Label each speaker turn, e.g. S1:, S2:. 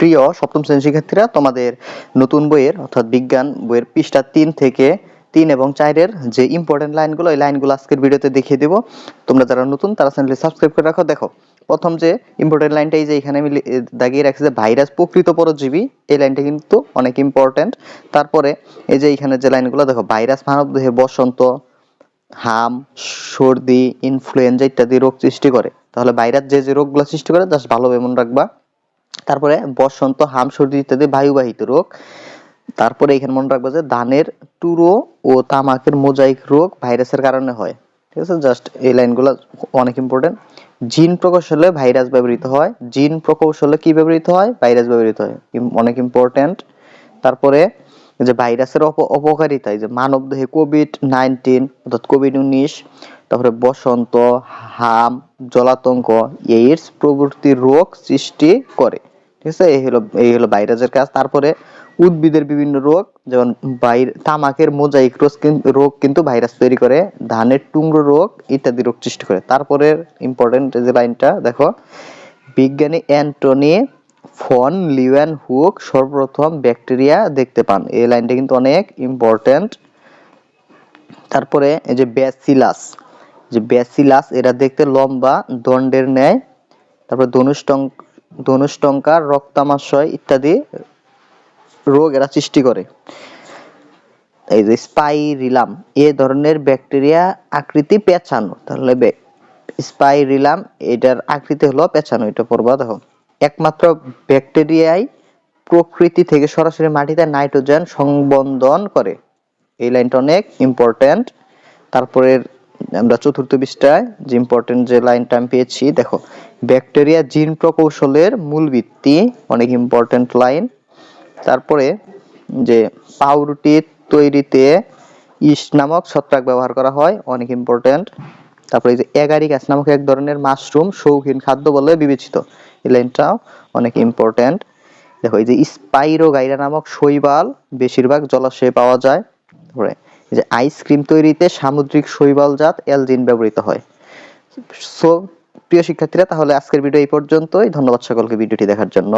S1: প্রিয় সপ্তম শ্রেণির শিক্ষার্থীরা, তোমাদের নতুন বইয়ের অর্থাৎ বিজ্ঞান বইয়ের পৃষ্ঠা তিন থেকে তিন এবং চারের যে ইম্পর্টেন্ট লাইনগুলো এই লাইনগুলো আজকের ভিডিওতে দেখিয়ে দেবো। তোমরা যারা নতুন, তারা চ্যানেলটি সাবস্ক্রাইব করে রাখো। দেখো, প্রথম যে ইম্পর্টেন্ট লাইনটা এই যে এখানে আমি দাগিয়ে রাখছি যে ভাইরাস প্রকৃত পরজীবী, এই লাইনটা কিন্তু অনেক ইম্পর্টেন্ট তারপরে এই যে এখানে যে লাইনগুলো দেখো, ভাইরাস, মানবদেহে বসন্ত, হাম, সর্দি ইনফ্লুয়েঞ্জা ইত্যাদি রোগ সৃষ্টি করে। তাহলে ভাইরাস যে যে রোগগুলো সৃষ্টি করে জাস্ট ভালোভাবে মনে রাখবা। তারপরে বসন্ত হাম সর্দি ইত্যাদি বায়ুবাহিত রোগ। তারপরে এখানে মনে রাখবা যে ধানের টুরো ও তামাকের মোজাইক রোগ ভাইরাসের কারণে হয়। ঠিক আছে? জাস্ট এই লাইনগুলো অনেক ইম্পর্টেন্ট জিন প্রকৌশলে ভাইরাস ব্যবহৃত হয়। জিন প্রকৌশলে কি ব্যবহৃত হয়? ভাইরাস ব্যবহৃত হয়। অনেক ইম্পর্টেন্ট তারপরে যে ভাইরাসের অপ- অপকারিতা যে মানব দেহে কোভিড নাইন্টিন অর্থাৎ কোভিড উনিশ তারপরে বসন্ত, হাম, জলাতঙ্ক, এইডস প্রভৃতি রোগ সৃষ্টি করে। ঠিক আছে? এই হলো এই হলো ভাইরাসের কাজ। তারপরে উদ্ভিদের বিভিন্ন রোগ, যেমন তামাকের মোজাইক রোগ কিন্তু ভাইরাস তৈরি করে। ধানের টুংরো রোগ ইত্যাদি রোগ সৃষ্টি করে। তারপরে ইম্পর্টেন্ট যে লাইনটা দেখো। বিজ্ঞানী অ্যান্টনি ফন লিওয়ান হুক সর্বপ্রথম ব্যাকটেরিয়া দেখতে পান। এই লাইনটা কিন্তু অনেক ইম্পর্টেন্ট তারপরে এই যে ব্যাসিলাস। যে ব্যাসিলাস, এরা দেখতে লম্বা, দণ্ডের ন্যায়। তারপর ধনুষ্টং ধনুষ্টঙ্কার, রক্তামাশয় ইত্যাদি রোগ এরা সৃষ্টি করে। এই যে স্পাইরিলাম, এ ধরনের ব্যাকটেরিয়া আকৃতি পেঁচানো। তাহলে স্পাইরিলাম, এটার আকৃতি হলো পেঁচানো, এটা পড়বা দেখো একমাত্র ব্যাকটেরিয়াই প্রকৃতি থেকে সরাসরি মাটিতে নাইট্রোজেন সংবন্ধন করে। এই লাইনটা অনেক ইম্পর্টেন্ট তারপরে আমরা চতুর্থ পৃষ্ঠায় যে ইম্পর্টেন্ট যে লাইনটা আমি পেয়েছি, দেখো ব্যাকটেরিয়া জিন প্রকৌশলের মূল ভিত্তি, অনেক ইম্পর্টেন্ট লাইন তারপরে যে পাউরুটি তৈরিতে ইস্ট নামক ছত্রাক ব্যবহার করা হয়, অনেক ইম্পর্টেন্ট তারপরে যে এগারিকাস নামক এক ধরনের মাশরুম শৌখিন খাদ্য বলে বিবেচিত। এই লাইনটাও অনেক ইম্পর্টেন্ট দেখো, এই যে স্পাইরোগাইরা নামক শৈবাল, বেশিরভাগ জলাশয়ে পাওয়া যায়। তারপরে যে আইসক্রিম তৈরিতে সামুদ্রিক শৈবালজাত অ্যালজিন ব্যবহৃত হয়। সো প্রিয় শিক্ষার্থীরা, তাহলে আজকের ভিডিও এই পর্যন্তই। ধন্যবাদ সকলকে ভিডিওটি দেখার জন্য।